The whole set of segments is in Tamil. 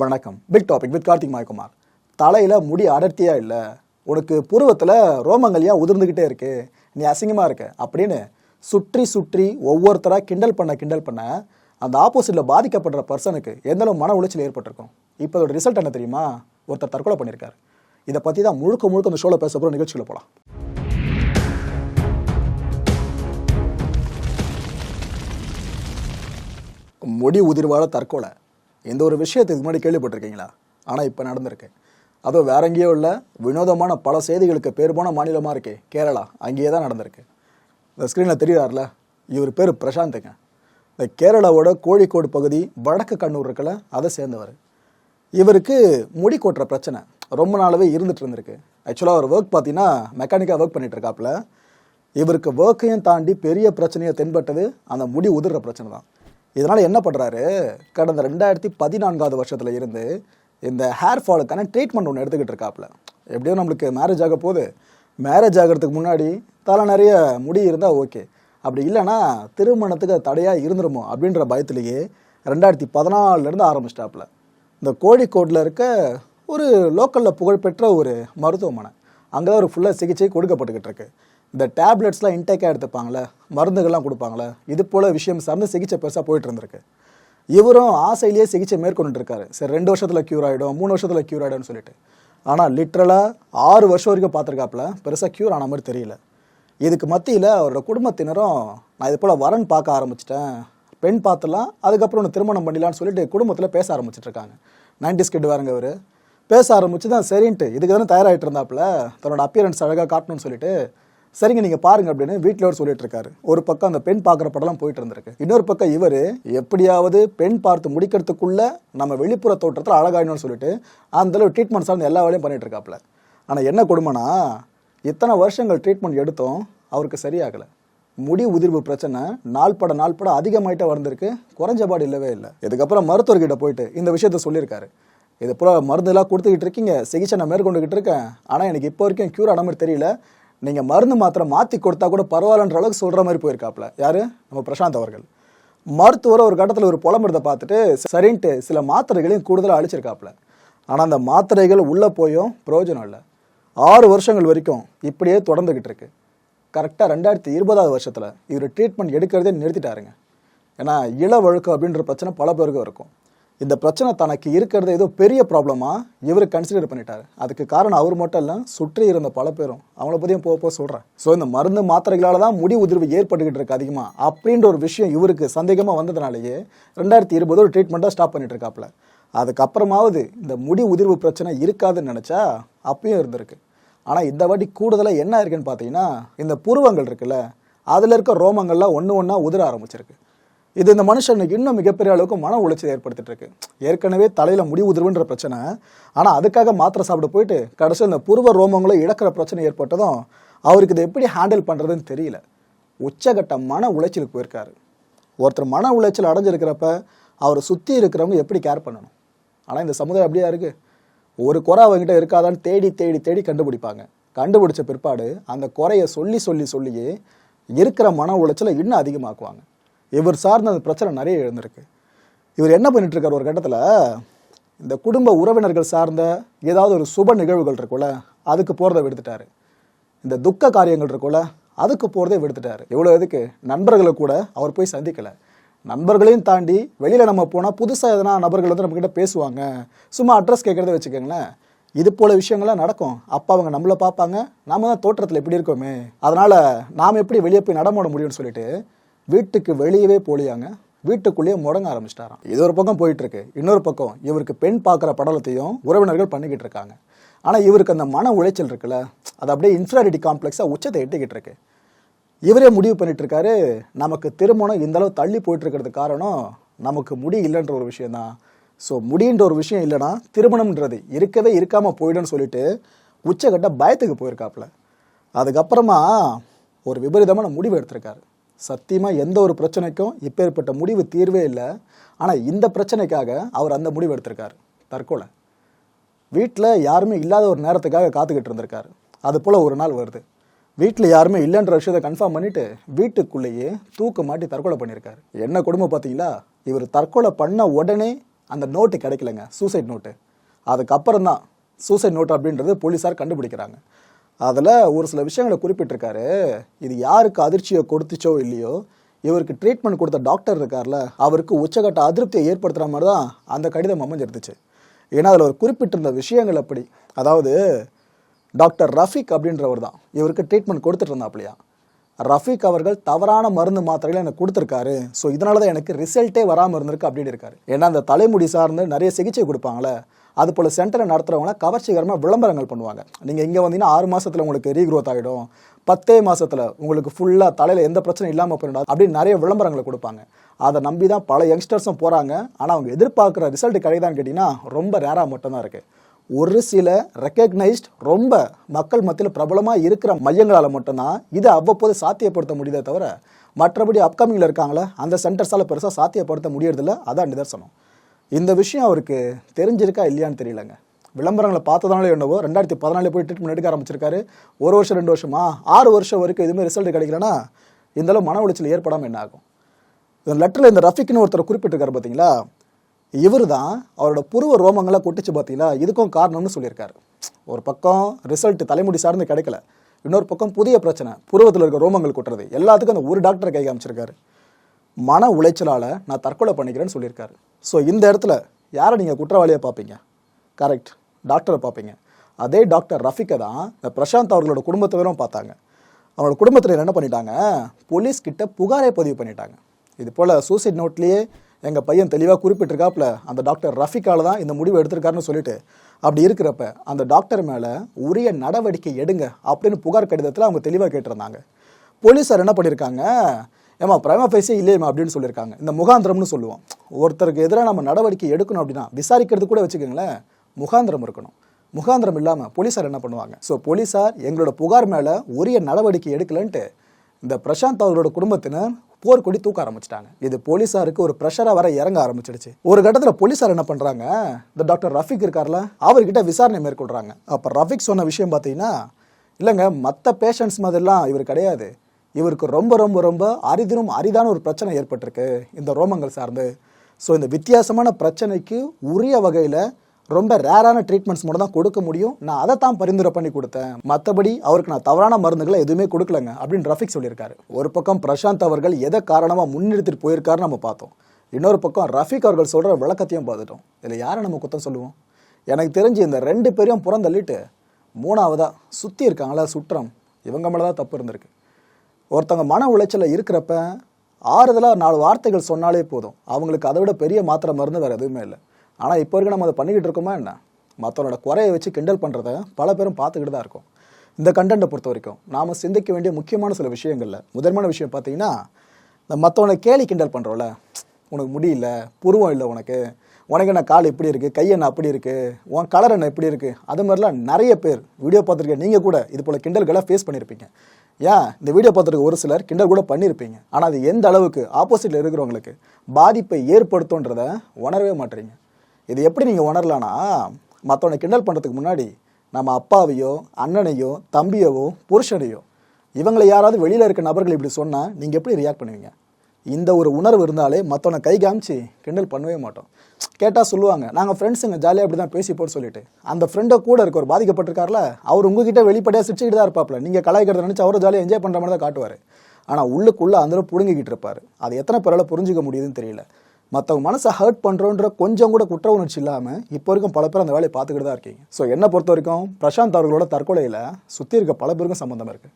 வணக்கம். Big topic with Karthik Mayakumar. தலையில் முடி அடர்த்தியாக இல்லை? உனக்கு புருவத்தில் ரோமங்கள் உதிர்ந்துக்கிட்டே இருக்கு. நீ அசிங்கமாக இருக்க. அப்படின்னு சுற்றி சுற்றி ஒவ்வொருத்தராக கிண்டல் பண்ண கிண்டல் பண்ண அந்த ஆப்போசிட்டில் பாதிக்கப்படுற பர்சனுக்கு எந்தளவு மன உளைச்சல் ஏற்பட்டிருக்கும்? இப்போ அதோட ரிசல்ட் என்ன தெரியுமா? ஒருத்தர் தற்கொலை பண்ணியிருக்காரு இதை பற்றி தான் முழுக்க முழுக்க அந்த ஷோவில் பேச போகிற நிகழ்ச்சியில் போகலாம் முடி உதிர்வால தற்கொலை. இந்த ஒரு விஷயத்துக்கு முன்னாடி கேள்விப்பட்டிருக்கீங்களா? ஆனால் இப்போ நடந்திருக்கு. அதுவும் வேற எங்கேயோ இல்லை வினோதமான பல செய்திகளுக்கு பேர் போன மாநிலமாக இருக்கே கேரளா. அங்கேயே தான் நடந்திருக்கு. இந்த ஸ்க்ரீனில் தெரியாதுல இவர் பேர் பிரசாந்துங்க. இந்த கேரளாவோட கோழிக்கோடு பகுதி வடக்கு கண்ணூர் இருக்கல அதை சேர்ந்தவர். இவருக்கு முடி கொட்டுற பிரச்சனை ரொம்ப நாளாகவே இருந்துட்டு இருந்திருக்கு. ஆக்சுவலாக அவர் ஒர்க் பார்த்தீங்கன்னா மெக்கானிக்காக ஒர்க் பண்ணிட்டு இருக்காப்புல இவருக்கு ஒர்க்கையும் தாண்டி பெரிய பிரச்சனையை தென்பட்டது அந்த முடி உதிர்ற பிரச்சனை தான். இதனால் என்ன பண்ணுறாரு கடந்த ரெண்டாயிரத்தி பதினான்காவது வருஷத்தில் இருந்து இந்த ஹேர் ஃபாலுக்கான ட்ரீட்மெண்ட் ஒன்று எடுத்துக்கிட்டு இருக்காப்புல எப்படியோ நம்மளுக்கு மேரேஜ் ஆக போது மேரேஜ் ஆகிறதுக்கு முன்னாடி தலை நிறைய முடி இருந்தால் ஓகே அப்படி இல்லைன்னா திருமணத்துக்கு அது தடையாக இருந்துருமோ அப்படின்ற பயத்திலேயே ரெண்டாயிரத்தி பதினாலிருந்து ஆரம்பிச்சிட்டாப்புல இந்த கோழிக்கோட்டில் இருக்க ஒரு லோக்கலில் புகழ்பெற்ற ஒரு மருத்துவமனை. அங்கே தான் ஒரு ஃபுல்லாக சிகிச்சை கொடுக்கப்பட்டுக்கிட்டு இருக்கு. இந்த டேப்லெட்ஸ்லாம் இன்டேக்காக எடுத்துப்பாங்களே மருந்துகள்லாம் கொடுப்பாங்களே? இது போல் விஷயம் சார்ந்து சிகிச்சை பெருசாக போயிட்டு இருந்திருக்கு. இவரும் ஆசையிலேயே சிகிச்சை மேற்கொண்டு இருக்காரு. சரி ரெண்டு வருஷத்தில் க்யூர் ஆகிடும் மூணு வருஷத்தில் க்யூர் ஆகிடும்னு சொல்லிட்டு. ஆனால் லிட்ரலாக ஆறு வருஷம் வரைக்கும் பார்த்துருக்காப்புல பெருசாக க்யூர் ஆன மாதிரி தெரியல. இதுக்கு மத்தியில் அவரோட குடும்பத்தினரும் நான் இது போல் வரன் பார்க்க ஆரம்பிச்சிட்டேன். பெண் பார்த்துலாம் அதுக்கப்புறம் ஒன்று திருமணம் பண்ணிடலான்னு சொல்லிட்டு குடும்பத்தில் பேச ஆரம்பிச்சிட்ருக்காங்க நைன்டிஸ் கிட் வேறங்க அவர் பேச ஆரம்பிச்சு தான் சரின்ட்டு இதுக்கு தானே தயாராகிட்டு இருந்தாப்புல தன்னோட அப்பியரன்ஸ் அழகாக காட்டணும்னு சொல்லிட்டு சரிங்க நீங்கள் பாருங்க அப்படின்னு வீட்டில் அவர் சொல்லிட்டு இருக்காரு ஒரு பக்கம் அந்த பெண் பார்க்குற படம்லாம் போயிட்டு இருந்திருக்கு. இன்னொரு பக்கம் இவர் எப்படியாவது பெண் பார்த்து முடிக்கிறதுக்குள்ள நம்ம வெளிப்புற தோற்றத்தில் அழகாயிடணும்னு சொல்லிட்டு அந்த அளவு ட்ரீட்மெண்ட் சார்ந்து எல்லா வேலையும் பண்ணிட்டு இருக்காப்புல ஆனால் என்ன கொடுமைனா இத்தனை வருஷங்கள் ட்ரீட்மெண்ட் எடுத்தோம் அவருக்கு சரியாகலை. முடி உதிர்வு பிரச்சனை நாள் பட நாள் பட அதிகமாயிட்டே வந்திருக்கு குறைஞ்சபாடு இல்லவே இல்லை. இதுக்கப்புறம் மருத்துவர்கிட்ட போயிட்டு இந்த விஷயத்த சொல்லியிருக்காரு. இது போல மருந்தெல்லாம் கொடுத்துக்கிட்டு இருக்கீங்க சிகிச்சை நான் மேற்கொண்டுகிட்டு இருக்கேன். ஆனால் எனக்கு இப்போ வரைக்கும் க்யூர் ஆன மாதிரி தெரியல. நீங்கள் மருந்து மாத்திரை மாற்றி கொடுத்தா கூட பரவாயில்லன்ற அளவுக்கு சொல்கிற மாதிரி போயிருக்காப்ல யாரு? நம்ம பிரசாந்த் அவர்கள். மருத்துவர் ஒரு கட்டத்தில் ஒரு புலம்பெடுத்த பார்த்துட்டு சரின்ட்டு சில மாத்திரைகளையும் கூடுதலாக அழிச்சிருக்காப்ல ஆனால் அந்த மாத்திரைகள் உள்ளே போயும் பிரயோஜனம் இல்லை. ஆறு வருஷங்கள் வரைக்கும் இப்படியே தொடர்ந்துக்கிட்டு இருக்கு. கரெக்டாக ரெண்டாயிரத்தி இருபதாவது வருஷத்தில் இவர் ட்ரீட்மெண்ட் எடுக்கிறதே நிறுத்திட்டாருங்க. ஏன்னா இளவழுக்கு அப்படின்ற பிரச்சனை பல பேருக்கும் இருக்கும். இந்த பிரச்சனை தனக்கு இருக்கிறது ஏதோ பெரிய ப்ராப்ளமாக இவர் கன்சிடர் பண்ணிட்டாரு. அதுக்கு காரணம் அவர் மட்டும் இல்லை சுற்றி இருந்த பல பேரும். அவங்கள பற்றியும் போக போக சொல்கிறேன் ஸோ இந்த மருந்து மாத்திரைகளால் தான் முடி உதிர்வு ஏற்பட்டுக்கிட்டு இருக்கு அதிகமாக அப்படின்ற ஒரு விஷயம் இவருக்கு சந்தேகமாக வந்ததுனாலேயே ரெண்டாயிரத்தி இருபது ஒரு ட்ரீட்மெண்ட்டாக ஸ்டாப் பண்ணிட்டு இருக்காப்புல. அதுக்கப்புறமாவது இந்த முடி உதிர்வு பிரச்சனை இருக்காதுன்னு நினச்சா அப்பயும் இருந்திருக்கு. ஆனால் இந்த வாட்டி கூடுதலாக என்ன இருக்குன்னு பார்த்தீங்கன்னா இந்த புருவங்கள் இருக்குல்ல அதில் இருக்க ரோமங்கள்லாம் ஒன்று ஒன்றா உதிர ஆரம்பிச்சிருக்கு. இது இந்த மனுஷனுக்கு இன்னும் மிகப்பெரிய அளவுக்கு மன உளைச்சல் ஏற்படுத்திட்டு இருக்கு ஏற்கனவே தலையில் முடி உதிர்வுன்ற பிரச்சனை. ஆனால் அதுக்காக மாத்திரை சாப்பிட போயிட்டு கடைசியில் இந்த புருவ ரோமங்களும் இழக்கிற பிரச்சனை ஏற்பட்டதும் அவருக்கு இதை எப்படி ஹேண்டில் பண்ணுறதுன்னு தெரியல. உச்சகட்ட மன உளைச்சலுக்கு போயிருக்காரு. ஒருத்தர் மன உளைச்சல் அடைஞ்சிருக்கிறப்ப அவரை சுற்றி இருக்கிறவங்க எப்படி கேர் பண்ணணும்? ஆனால் இந்த சமுதாயம் அப்படியா இருக்கு? ஒரு குறை அவங்ககிட்ட இருக்காதான்னு தேடி தேடி தேடி கண்டுபிடிப்பாங்க. கண்டுபிடிச்ச பிற்பாடு அந்த குறைய சொல்லி சொல்லி சொல்லியே இருக்கிற மன உளைச்சலை இன்னும் அதிகமாக்குவாங்க. இவர் சார்ந்த அந்த பிரச்சனை நிறைய எழுந்திருக்கு. இவர் என்ன பண்ணிட்டுருக்காரு ஒரு கட்டத்தில் இந்த குடும்ப உறவினர்கள் சார்ந்த ஏதாவது ஒரு சுப நிகழ்வுகள் இருக்குல்ல அதுக்கு போகிறத விடுத்துட்டாரு. இந்த துக்க காரியங்கள் இருக்குல்ல அதுக்கு போகிறதே விடுத்துட்டாரு. எவ்வளோ இதுக்கு நண்பர்களை கூட அவர் போய் சந்திக்கலை. நண்பர்களையும் தாண்டி வெளியில் நம்ம போனால் புதுசாக எதனா நபர்கள் வந்து நம்மக்கிட்ட பேசுவாங்க. சும்மா அட்ரஸ் கேட்குறத வச்சுக்கோங்களேன். இது போல் விஷயங்கள்லாம் நடக்கும். அப்போ அவங்க நம்மளை பார்ப்பாங்க. நாம தான் தோற்றத்தில் எப்படி இருக்கோமே. அதனால் நாம் எப்படி வெளியே போய் நடமாட முடியும்னு சொல்லிட்டு வீட்டுக்கு வெளியவே போலியாங்க. வீட்டுக்குள்ளேயே முடங்க ஆரம்பிச்சிட்டாராம். இது ஒரு பக்கம் போயிட்டு இருக்கு இன்னொரு பக்கம் இவருக்கு பெண் பார்க்குற படலத்தையும் உறவினர்கள் பண்ணிக்கிட்டு இருக்காங்க. ஆனால் இவருக்கு அந்த மன உளைச்சல் இருக்குல்ல அது அப்படியே இன்ஃபீரியாரிட்டி காம்ப்ளெக்ஸாக உச்சத்தை எட்டிக்கிட்டு இருக்கு இவரே முடிவு பண்ணிட்டு இருக்காரு நமக்கு திருமணம் இந்த அளவு தள்ளி போயிட்டு இருக்கிறது காரணம் நமக்கு முடி இல்லைன்ற ஒரு விஷயம் தான் ஸோ முடின்ற ஒரு விஷயம் இல்லைன்னா திருமணம்ன்றது இருக்கவே இருக்காம போயிடும்னு சொல்லிட்டு உச்சகட்ட பயத்துக்கு போயிருக்காப்புல. அதுக்கப்புறமா ஒரு விபரீதமான முடிவு எடுத்திருக்காரு. சத்தியமாக எந்த ஒரு பிரச்சனைக்கும் இப்பேற்பட்ட முடிவு தீர்வே இல்லை. ஆனால் இந்த பிரச்சனைக்காக அவர் அந்த முடிவு எடுத்திருக்காரு. தற்கொலை. வீட்டில் யாருமே இல்லாத ஒரு நேரத்துக்காக காத்துக்கிட்டு இருந்திருக்காரு. அது போல் ஒரு நாள் வருது. வீட்டில் யாருமே இல்லைன்ற விஷயத்தை கன்ஃபார்ம் பண்ணிட்டு வீட்டுக்குள்ளேயே தூக்க மாட்டி தற்கொலை பண்ணியிருக்காரு என்ன கொடுமை பார்த்தீங்களா? இவர் தற்கொலை பண்ண உடனே அந்த நோட்டு கிடைக்கலங்க. சூசைட் நோட்டு அதுக்கப்புறம் தான் சூசைட் நோட் அப்படின்றது போலீஸார் கண்டுபிடிக்கிறாங்க. அதில் ஒரு சில விஷயங்களை குறிப்பிட்டிருக்காரு. இது யாருக்கு அதிர்ச்சியை கொடுத்துச்சோ இல்லையோ இவருக்கு ட்ரீட்மெண்ட் கொடுத்த டாக்டர் இருக்கார்ல அவருக்கு உச்சகட்ட அதிருப்தியை ஏற்படுத்துகிற மாதிரி தான் அந்த கடிதம் அமைஞ்சிருந்துச்சு. ஏன்னா அதில் ஒரு குறிப்பிட்டிருந்த விஷயங்கள் அப்படி. அதாவது டாக்டர் ரஃபீக் அப்படின்றவர் தான். இவருக்கு ட்ரீட்மெண்ட் கொடுத்துட்டு இருந்தாப்லையா? ரஃபீக் அவர்கள் தவறான மருந்து மாத்திரைகளை எனக்கு கொடுத்துருக்காரு. ஸோ இதனால தான் எனக்கு ரிசல்ட்டே வராமல் இருந்திருக்கு அப்படின்னு இருக்காரு. ஏன்னா அந்த தலைமுடி சார்ந்து நிறைய சிகிச்சை கொடுப்பாங்களே. அது போல் சென்டரை நடத்துகிறவங்க கவர்ச்சிகரமாக விளம்பரங்கள் பண்ணுவாங்க. நீங்கள் இங்கே வந்தீங்கன்னா ஆறு மாதத்தில் உங்களுக்கு ரீக்ரோத் ஆகிடும் பத்தே மாதத்தில் உங்களுக்கு ஃபுல்லாக தலையில் எந்த பிரச்சனையும் இல்லாமல் போயிடும். அப்படின்னு நிறைய விளம்பரங்களை கொடுப்பாங்க. அதை நம்பி தான் பல யங்ஸ்டர்ஸும் போகிறாங்க ஆனால் அவங்க எதிர்பார்க்குற ரிசல்ட் கிடையாதான்னு கேட்டிங்கன்னா ரொம்ப ரேராக மட்டும்தான் இருக்குது ஒரு சில ரெக்கக்னைஸ்ட் ரொம்ப மக்கள் மத்தியில் பிரபலமாக இருக்கிற மையங்களால் மட்டும்தான் இதை அவ்வப்போது சாத்தியப்படுத்த முடியுதே தவிர மற்றபடி அப்கமிங்கில் இருக்காங்களே அந்த சென்டர்ஸால் பெருசாக சாத்தியப்படுத்த முடியறதில்ல. அதான் நிதர்சனம். இந்த விஷயம் அவருக்கு தெரிஞ்சிருக்கா இல்லையான்னு தெரியலங்க. விளம்பரங்களை பார்த்ததுனால என்னவோ ரெண்டாயிரத்தி பதினாலு போய் ட்ரீட்மெண்ட் எடுக்க ஆரம்பிச்சிருக்காரு. ஒரு வருஷம் ரெண்டு வருஷமா? ஆறு வருஷம் வரைக்கும் எதுவுமே ரிசல்ட் கிடைக்கலன்னா இந்த அளவு மன உளைச்சல் ஏற்படாமல் என்ன ஆகும்? இந்த லெட்டரில் இந்த ரஃபிக்னு ஒருத்தர் குறிப்பிட்டிருக்காரு பார்த்தீங்களா இவர் தான் அவரோட புருவ ரோமங்களை கொட்டிச்சு பார்த்தீங்களா இதுக்கும் காரணம்னு சொல்லியிருக்காரு. ஒரு பக்கம் ரிசல்ட் தலைமுடி சார்ந்து கிடைக்கல. இன்னொரு பக்கம் புதிய பிரச்சனை புருவத்தில் இருக்க ரோமங்கள் கொட்டுறது. எல்லாத்துக்கும் அந்த ஒரு டாக்டரை கை காமிச்சிருக்காரு. மன உளைச்சலால் நான் தற்கொலை பண்ணிக்கிறேன்னு சொல்லியிருக்காரு. ஸோ இந்த இடத்துல யாரை நீங்கள் குற்றவாளியை பார்ப்பீங்க? கரெக்ட் டாக்டரை பார்ப்பீங்க. அதே டாக்டர் ரஃபிக்கை தான் இந்த பிரசாந்த் அவர்களோட குடும்பத்தவரும் பார்த்தாங்க. அவரோட குடும்பத்தில் என்ன பண்ணிட்டாங்க? போலீஸ் கிட்ட புகாரே பதிவு பண்ணிட்டாங்க. இது போல் சூசைட் நோட்லேயே எங்கள் பையன் தெளிவாக குறிப்பிட்டிருக்காப்புல அந்த டாக்டர் ரஃபிக்கால் தான் இந்த முடிவு எடுத்திருக்காருன்னு சொல்லிட்டு. அப்படி இருக்கிறப்ப அந்த டாக்டர் மேலே உரிய நடவடிக்கை எடுங்க அப்படின்னு புகார் கடிதத்தில் அவங்க தெளிவாக கேட்டிருந்தாங்க. போலீஸார் என்ன பண்ணியிருக்காங்க ஏமா பிரைமா ஃபேஸே இல்லையம்மா அப்படின்னு சொல்லியிருக்காங்க. இந்த முகாந்திரம்னு சொல்லுவோம். ஒருத்தருக்கு எதிராக நம்ம நடவடிக்கை எடுக்கணும் அப்படின்னா விசாரிக்கிறது கூட வச்சுக்கோங்களேன் முகாந்திரம் இருக்கணும். முகாந்திரம் இல்லாமல் போலீஸார் என்ன பண்ணுவாங்க? ஸோ போலீஸார் எங்களோட புகார் மேலே உரிய நடவடிக்கை எடுக்கலன்ட்டு இந்த பிரசாந்த் அவரோட குடும்பத்தினர் போர்க்கொடி தூக்க ஆரம்பிச்சிட்டாங்க. இது போலீஸாருக்கு ஒரு ப்ரெஷராக வர இறங்க ஆரம்பிச்சிடுச்சு. ஒரு கட்டத்தில் போலீஸார் என்ன பண்ணுறாங்க இந்த டாக்டர் ரஃபிக் இருக்கார்ல அவர்கிட்ட விசாரணை மேற்கொள்கிறாங்க அப்போ ரஃபிக் சொன்ன விஷயம் பார்த்தீங்கன்னா இல்லைங்க மற்ற பேஷண்ட்ஸ் மாதிரிலாம் இவர் கிடையாது. இவருக்கு ரொம்ப ரொம்ப ரொம்ப அரிதினும் அரிதான ஒரு பிரச்சனை ஏற்பட்டிருக்கு இந்த ரோமங்கள் சார்ந்து. ஸோ இந்த வித்தியாசமான பிரச்சனைக்கு உரிய வகையில் ரொம்ப ரேரான ட்ரீட்மெண்ட்ஸ் மட்டும் தான் கொடுக்க முடியும். நான் அதை தான் பரிந்துரை பண்ணி கொடுத்தேன். மற்றபடி அவருக்கு நான் தவறான மருந்துகளை எதுவுமே கொடுக்கலங்க அப்படின்னு ரஃபிக் சொல்லியிருக்காரு. ஒரு பக்கம் பிரசாந்த் அவர்கள் எதை காரணமாக முன்னெடுத்துட்டு போயிருக்காருன்னு நம்ம பார்த்தோம். இன்னொரு பக்கம் ரஃபிக் அவர்கள் சொல்கிற விளக்கத்தையும் பார்த்துட்டோம். இதில் யாரை நம்ம குத்தம் சொல்லுவோம்? எனக்கு தெரிஞ்சு இந்த ரெண்டு பேரையும் புறந்தள்ளிட்டு மூணாவதாக சுற்றி இருக்காங்களா சுற்றம்? இவங்க மேலே தான் தப்பு இருந்திருக்கு. ஒருத்தவங்க மன உளைச்சலில் இருக்கிறப்ப ஆறுதலாக நாலு வார்த்தைகள் சொன்னாலே போதும். அவங்களுக்கு அதை விட பெரிய மாத்திரை மருந்து வேறு எதுவுமே இல்லை. ஆனால் இப்போ வரைக்கும் நம்ம அதை பண்ணிக்கிட்டு இருக்கோமா என்ன? மற்றவனோட குறையை வச்சு கிண்டல் பண்ணுறத பல பேரும் பார்த்துக்கிட்டு தான் இருக்கோம். இந்த கண்டென்ட்டை பொறுத்த வரைக்கும் நாம் சிந்திக்க வேண்டிய முக்கியமான சில விஷயங்களில் முதன்மையான விஷயம் பார்த்தீங்கன்னா இந்த மற்றவனை கேலி கிண்டல் பண்ணுறோம்ல உனக்கு முடியல புருவம் இல்லை உனக்கு உனக்கு என்ன கால் இப்படி இருக்குது கை என்ன அப்படி இருக்குது உன் கலர் என்ன இப்படி இருக்குது அது மாதிரிலாம் நிறைய பேர் வீடியோ பார்த்துருக்க நீங்கள் கூட இது போல் கிண்டல்களை ஃபேஸ் பண்ணியிருப்பீங்க ஏன்? இந்த வீடியோ பார்த்துருக்க ஒரு சிலர் கிண்டல் கூட பண்ணியிருப்பீங்க ஆனால் அது எந்த அளவுக்கு ஆப்போசிட்டில் இருக்கிறவங்களுக்கு பாதிப்பை ஏற்படுத்துன்றத உணரவே மாட்டீங்க. இது எப்படி நீங்கள் உணரலான்னா மற்றவனை கிண்டல் பண்ணுறதுக்கு முன்னாடி நம்ம அப்பாவையோ அண்ணனையோ தம்பியவோ புருஷனையோ இவங்களை யாராவது வெளியில் இருக்க நபர்கள் இப்படி சொன்னால் நீங்கள் எப்படி ரியாக்ட் பண்ணுவீங்க? இந்த ஒரு உணர்வு இருந்தாலே மற்றவனை கை காமிச்சு கிண்டல் பண்ணவே மாட்டோம். கேட்டால் சொல்லுவாங்க நாங்கள் ஃப்ரெண்ட்ஸுங்க ஜாலியாக அப்படி தான் பேசி சொல்லிட்டு. அந்த ஃப்ரெண்டை கூட இருக்க ஒரு பாதிக்கப்பட்டிருக்கார்ல அவர் உங்ககிட்ட வெளிப்படையாக சிரிச்சுக்கிட்டு தான் இருப்பாப்ல நீங்கள் கலாய்க்கிறத நினச்சி அவரும் ஜாலியாக என்ஜாய் பண்ணுற மாதிரி தான் காட்டுவார். ஆனால் உள்ளுக்குள்ளே அந்த புடுங்கிக்கிட்டு இருப்பார். அது எத்தனை பேரால் புரிஞ்சுக்க முடியுதுன்னு தெரியல. மற்றவங்க மனசை ஹர்ட் பண்ணுறோன்ற கொஞ்சம் கூட குற்ற உணர்ச்சி இல்லாமல் இப்போ வரைக்கும் பல பேர் அந்த வேலையை பார்த்துக்கிட்டு தான் இருக்கீங்க. ஸோ என்னை பொறுத்த வரைக்கும் பிரசாந்த் அவர்களோட தற்கொலையில் சுற்றி இருக்க பல பேருக்கும் சம்மந்தம் இருக்குது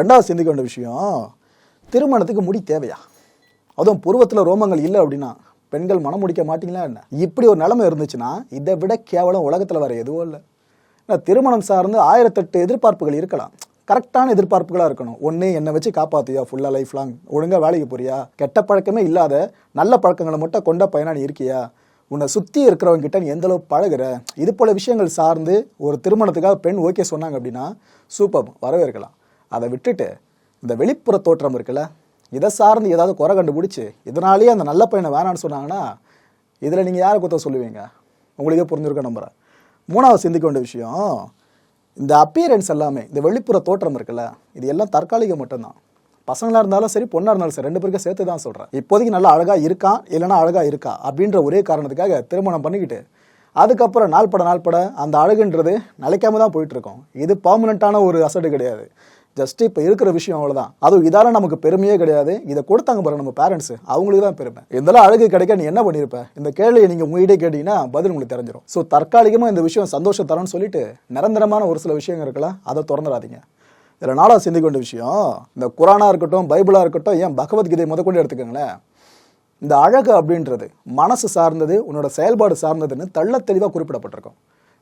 ரெண்டாவது சிந்திக்க வேண்டிய விஷயம் திருமணத்துக்கு முடி தேவையா? அதுவும் புருவத்தில் ரோமங்கள் இல்லை அப்படின்னா பெண்கள் மனம் முடிக்க மாட்டீங்களா என்ன? இப்படி ஒரு நிலைமை இருந்துச்சுன்னா இதை விட கேவலம் உலகத்தில் வேறு எதுவும் இல்லை. ஏன்னா திருமணம் சார்ந்து ஆயிரத்தெட்டு எதிர்பார்ப்புகள் இருக்கலாம். கரெக்டான எதிர்பார்ப்புகளாக இருக்கணும். ஒன்று என்னை வச்சு காப்பாற்றியா ஃபுல்லாக லைஃப் லாங் ஒழுங்காக வேலைக்கு போறியா? கெட்ட பழக்கமே இல்லாத நல்ல பழக்கங்களை மட்டும் கொண்ட பயனாளி இருக்கியா? உன்னை சுற்றி இருக்கிறவங்க கிட்ட நீ எந்த அளவு பழகுற? இது போல் விஷயங்கள் சார்ந்து ஒரு திருமணத்துக்காக பெண் ஓகே சொன்னாங்க அப்படின்னா சூப்பர் வரவேற்கலாம். அதை விட்டுட்டு இந்த வெளிப்புற தோற்றம் இருக்குல்ல இதை சார்ந்து ஏதாவது குறை கண்டுபிடிச்சி இதனாலேயே அந்த நல்ல பையனை வேணான்னு சொன்னாங்கன்னா இதில் நீங்கள் யாரை குத்த சொல்லுவீங்க? உங்களுக்கே புரிஞ்சிருக்க நம்புகிறேன் மூணாவது சிந்திக்க வேண்டிய விஷயம் இந்த அப்பியரன்ஸ் எல்லாமே இந்த வெளிப்புற தோற்றம் இருக்குல்ல இது எல்லாம் தற்காலிகம் மட்டும்தான். பசங்களாக இருந்தாலும் சரி பொண்ணாக இருந்தாலும் சரி ரெண்டு பேருக்கும் சேர்த்து தான் சொல்கிறேன் இப்போதைக்கு நல்லா அழகாக இருக்கான் இல்லைன்னா அழகாக இருக்கா அப்படின்ற ஒரே காரணத்துக்காக திருமணம் பண்ணிக்கிட்டு அதுக்கப்புறம் நாள் பட நாள் பட அந்த அழகுன்றது நிலைக்காம தான் போயிட்டு இருக்கோம். இது பர்மனெண்ட்டான ஒரு அசடு கிடையாது. ஜஸ்ட் இப்போ இருக்கிற விஷயம் அவ்வளோதான் அதுவும் இதால நமக்கு பெருமையே கிடையாது. இதை கொடுத்தாங்க பாருங்க நம்ம பேரண்ட்ஸ் அவங்களுக்கு தான் பெருமை. இதெல்லாம் அழகு கிடைக்க நீ என்ன பண்ணியிருப்ப இந்த கேள்வியை நீங்கள் உங்ககிட்டே கேட்டீங்கன்னா பதில் உங்களுக்கு தெரிஞ்சிடும் ஸோ தற்காலிகமாக இந்த விஷயம் சந்தோஷம் தரணும்னு சொல்லிட்டு நிரந்தரமான ஒரு சில விஷயங்கள் இருக்கலாம். அதை திறந்துடாதீங்க. இதில் நாளாக சிந்திக்க வேண்டிய விஷயம் இந்த குரானாக இருக்கட்டும் பைபிளாக இருக்கட்டும் ஏன் பகவத்கீதை முதற்கொண்டு எடுத்துக்கோங்களேன். இந்த அழகு அப்படின்றது மனசு சார்ந்தது உன்னோட செயல்பாடு சார்ந்ததுன்னு தள்ள தெளிவாக குறிப்பிடப்பட்டிருக்கும்.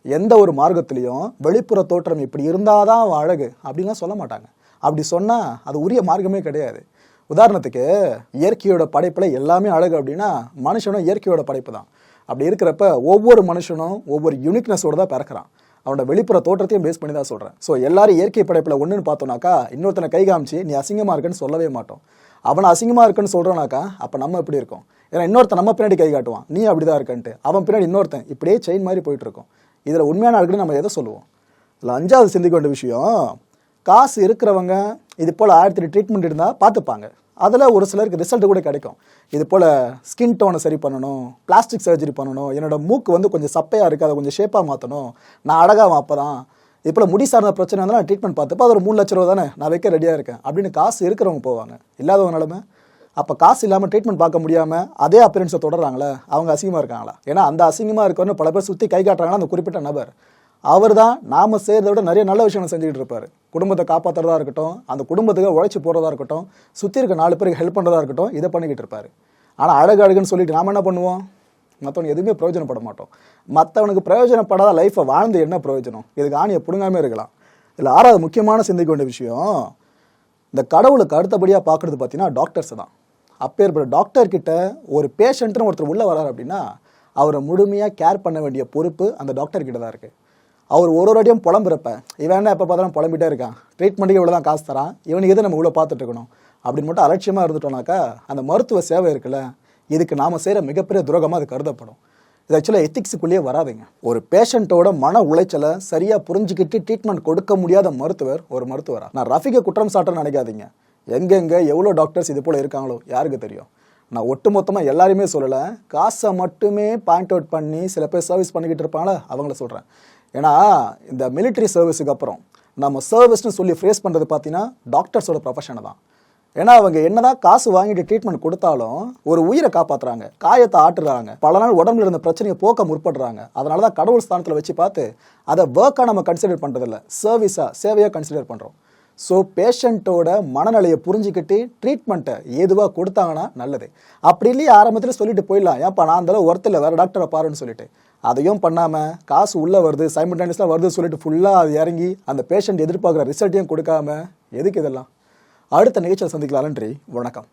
எந்த ஒரு மார்க்கத்திலையும் வெளிப்புற தோற்றம் இப்படி இருந்தாதான் அவன் அழகு அப்படின்லாம் சொல்ல மாட்டாங்க. அப்படி சொன்னால் அது உரிய மார்க்கமே கிடையாது. உதாரணத்துக்கு இயற்கையோட படைப்பில் எல்லாமே அழகு அப்படின்னா மனுஷனும் இயற்கையோட படைப்பு தான். அப்படி இருக்கிறப்ப ஒவ்வொரு மனுஷனும் ஒவ்வொரு யூனிக்னஸோட தான் பிறக்கிறான். அவனோட வெளிப்புற தோற்றத்தையும் பேஸ் பண்ணி தான் சொல்கிறேன் ஸோ எல்லாரும் இயற்கை படைப்பில் ஒன்றுன்னு பார்த்தோம்னாக்கா இன்னொருத்தனை கை காமிச்சு நீ அசிங்கமாக இருக்குன்னு சொல்லவே மாட்டோம். அவனை அசிங்கமாக இருக்குன்னு சொல்கிறோனாக்கா அப்போ நம்ம எப்படி இருக்கும்? ஏன்னா இன்னொருத்தன் நம்ம பின்னாடி கை காட்டுவான். நீ அப்படிதான் இருக்கன்ட்டு. அவன் பின்னாடி இன்னொருத்தன் இப்படியே செயின் மாதிரி போயிட்டு இருக்கும். இதில் உண்மையான அழகுன்னு நம்ம எதை சொல்லுவோம்? இதில் அஞ்சாவது சிந்திக்க வேண்டிய விஷயம் காசு இருக்கிறவங்க இது போல் ஆயிரத்தி ட்ரீட்மெண்ட் இருந்தால் பார்த்துப்பாங்க. அதில் ஒரு சிலருக்கு ரிசல்ட் கூட கிடைக்கும். இது போல் ஸ்கின் டோனை சரி பண்ணணும் பிளாஸ்டிக் சர்ஜரி பண்ணணும் என்னோட மூக்கு வந்து கொஞ்சம் சப்பையாக இருக்குது அதை கொஞ்சம் ஷேப்பாக மாற்றணும் நான் அழகாக அப்போ இது போல் முடி சார்ந்த பிரச்சனை இருந்தாலும் நான் ட்ரீட்மெண்ட் பார்த்துப்போ அது ஒரு மூணு லட்ச ரூபா தானே நான் வைக்க ரெடியாக இருக்கேன். அப்படின்னு காசு இருக்கிறவங்க போவாங்க. இல்லாதவங்க நிலமை? அப்போ காசு இல்லாமல் ட்ரீட்மெண்ட் பார்க்க முடியாமல் அதே அப்பியரன்ஸை தொடர்றாங்களே அவங்க அசிங்கமாக இருக்காங்களா? ஏன்னா அந்த அசிங்கமாக இருக்கவன்னு பல பேர் சுற்றி கை காட்டுறாங்கன்னா அந்த குறிப்பிட்ட நபர். அவர் தான் நாம் செய்கிறத விட நிறைய நல்ல விஷயங்களை செஞ்சுக்கிட்டு இருப்பார். குடும்பத்தை காப்பாற்றுறதா இருக்கட்டும் அந்த குடும்பத்துக்கு உழைச்சி போகிறதா இருக்கட்டும் சுற்றி இருக்க நாலு பேருக்கு ஹெல்ப் பண்ணுறதா இருக்கட்டும் இதை பண்ணிக்கிட்டு இருப்பார். ஆனால் அழகு அழகுன்னு சொல்லிட்டு நாம் என்ன பண்ணுவோம்? மற்றவனுக்கு எதுவுமே பிரயோஜனப்பட மாட்டோம். மற்றவனுக்கு பிரயோஜனப்படாத லைஃப்பை வாழ்ந்து என்ன பிரயோஜனம்? இதுக்கு ஆணியை பிடுங்காமே இருக்கலாம். இதில் ஆறாவது முக்கியமான சிந்திக்க வேண்டிய விஷயம் இந்த கடவுளுக்கு அடுத்தபடியாக பார்க்குறது பார்த்தீங்கன்னா டாக்டர்ஸ் தான். அப்பேற்பட்ட டாக்டர்கிட்ட ஒரு பேஷண்ட்டுன்னு ஒருத்தர் உள்ளே வரார் அப்படின்னா அவரை முழுமையாக கேர் பண்ண வேண்டிய பொறுப்பு அந்த டாக்டர்கிட்ட தான் இருக்குது அவர் ஒரு ஒரு அடியும் புலம்புறப்ப இவன் என்ன எப்போ பார்த்தாலும் புலம்பிட்டே இருக்கான். ட்ரீட்மெண்ட்டுக்கு இவ்வளோ தான் காசு தரான். இவனுக்கு எது நம்ம இவ்வளோ பார்த்துட்டு இருக்கணும்? அப்படின்னு மட்டும் அலட்சியமாக இருந்துட்டோம்னாக்கா அந்த மருத்துவ சேவை இருக்குல்ல இதுக்கு நாம் செய்கிற மிகப்பெரிய துரோகமாக அது கருதப்படும். இது ஆக்சுவலாக எத்திக்ஸுக்குள்ளேயே வராதுங்க. ஒரு பேஷண்ட்டோட மன உளைச்சலை சரியாக புரிஞ்சுக்கிட்டு ட்ரீட்மெண்ட் கொடுக்க முடியாத மருத்துவர் ஒரு மருத்துவரா? நான் ரஃபிகை குற்றம் சாட்டன்னு நினைக்காதீங்க. எங்கெங்கே எவ்வளோ டாக்டர்ஸ் இது போல் இருக்காங்களோ யாருக்கு தெரியும்? நான் ஒட்டு மொத்தமாக எல்லாருமே சொல்லலை. காசை மட்டுமே பாயிண்ட் அவுட் பண்ணி சில பேர் சர்வீஸ் பண்ணிக்கிட்டு இருப்பாங்களே அவங்கள சொல்கிறேன் ஏன்னா இந்த மிலிட்ரி சர்வீஸுக்கு அப்புறம் நம்ம சர்வீஸ்னு சொல்லி ஃபேஸ் பண்ணுறது பார்த்தீங்கன்னா டாக்டர்ஸோட ப்ரொஃபஷனை தான். ஏன்னா அவங்க என்னதான் காசு வாங்கிட்டு ட்ரீட்மெண்ட் கொடுத்தாலும் ஒரு உயிரை காப்பாத்துறாங்க காயத்தை ஆட்டுறாங்க பல நாள் உடம்புல இருந்த பிரச்சனையை போக்க முற்படுறாங்க. அதனால தான் கடவுள் ஸ்தானத்தில் வச்சு பார்த்து அதை ஒர்க்காக நம்ம கன்சிடர் பண்ணுறதில்ல சர்வீஸாக சேவையாக கன்சிடர் பண்ணுறோம் ஸோ பேஷண்ட்டோட மனநிலையை புரிஞ்சுக்கிட்டு ட்ரீட்மெண்ட்டை ஏதுவாக கொடுத்தாங்கன்னா நல்லது. அப்படி இல்லையே ஆரம்பத்தில் சொல்லிட்டு போயிடலாம். ஏன்ப்பா நான் அந்த ஒருத்தில் வேறு டாக்டரை பாருன்னு சொல்லிட்டு. அதையும் பண்ணாமல் காசு உள்ளே வருது சைமல்டேனியஸாக வருதுன்னு சொல்லிட்டு ஃபுல்லாக அது இறங்கி அந்த பேஷண்ட் எதிர்பார்க்குற ரிசல்ட்டையும் கொடுக்காம எதுக்கு இதெல்லாம்? அடுத்த நிகழ்ச்சியில் சந்திக்கலாம் நன்றி வணக்கம்.